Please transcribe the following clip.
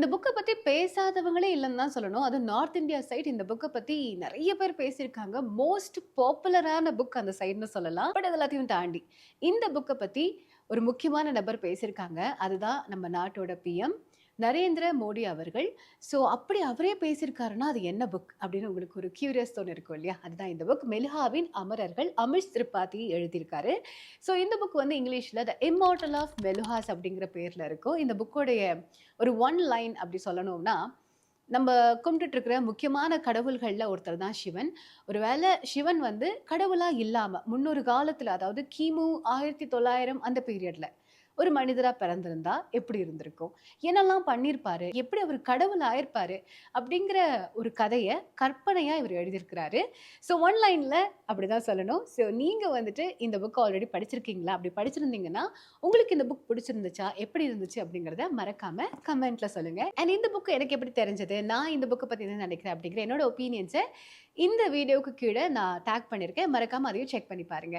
இந்த புக்கை பற்றி பேசாதவங்களே இல்லைன்னு தான் சொல்லணும். அது நார்த் இந்தியா சைட் இந்த புக்கை பற்றி நிறைய பேர் பேசியிருக்காங்க. மோஸ்ட் பாப்புலரான புக் அந்த சைடுன்னு சொல்லலாம். பட் அது எல்லாத்தையும் தாண்டி இந்த புக்கை பற்றி ஒரு முக்கியமான நபர் பேசியிருக்காங்க. அதுதான் நம்ம நாட்டோட பிஎம் நரேந்திர மோடி அவர்கள். ஸோ அப்படி அவரே பேசியிருக்காருன்னா அது என்ன புக் அப்படின்னு உங்களுக்கு ஒரு கியூரியஸ் தோணு இருக்கும் இல்லையா? அதுதான் இந்த புக் மெல்ஹாவின் அமரர்கள் அமிஷ் திரிபாதி எழுதியிருக்காரு. ஸோ இந்த புக் வந்து இங்கிலீஷில் த இம்மார்டல் ஆஃப் மெலுஹாஸ் அப்படிங்கிற பேரில் இருக்கும். இந்த புக்கோடைய ஒரு ஒன் லைன் அப்படி சொல்லணும்னா நம்ம கும்பிட்டுட்ருக்கிற முக்கியமான கடவுள்களில் ஒருத்தர் தான் சிவன். ஒருவேளை சிவன் வந்து கடவுளாக இல்லாமல் முன்னொரு காலத்தில் அதாவது கிமு ஆயிரத்தி தொள்ளாயிரம் அந்த பீரியடில் ஒரு மனிதராக பிறந்திருந்தா எப்படி இருந்திருக்கும்? என்னெல்லாம் பண்ணியிருப்பாரு எப்படி அவர் கடவுள் ஆயிருப்பாரு? அப்படிங்கிற ஒரு கதையை கற்பனையாக இவர் எழுதியிருக்கிறாரு. ஸோ ஒன் லைனில் அப்படி தான் சொல்லணும். ஸோ நீங்கள் வந்துட்டு இந்த புக் ஆல்ரெடி படிச்சிருக்கீங்களா? அப்படி படிச்சிருந்தீங்கன்னா உங்களுக்கு இந்த புக் பிடிச்சிருந்துச்சா? எப்படி இருந்துச்சு? அப்படிங்கிறத மறக்காம கமெண்ட்ல சொல்லுங்க. அண்ட் இந்த புக் எனக்கு எப்படி தெரிஞ்சது? நான் இந்த புக்கை பற்றி என்ன நினைக்கிறேன்? அப்படிங்கிற என்னோட ஒப்பீனியன்ஸை இந்த வீடியோவுக்கு கீழே நான் டேக் பண்ணியிருக்கேன் மறக்காம அதையும் செக் பண்ணி பாருங்க.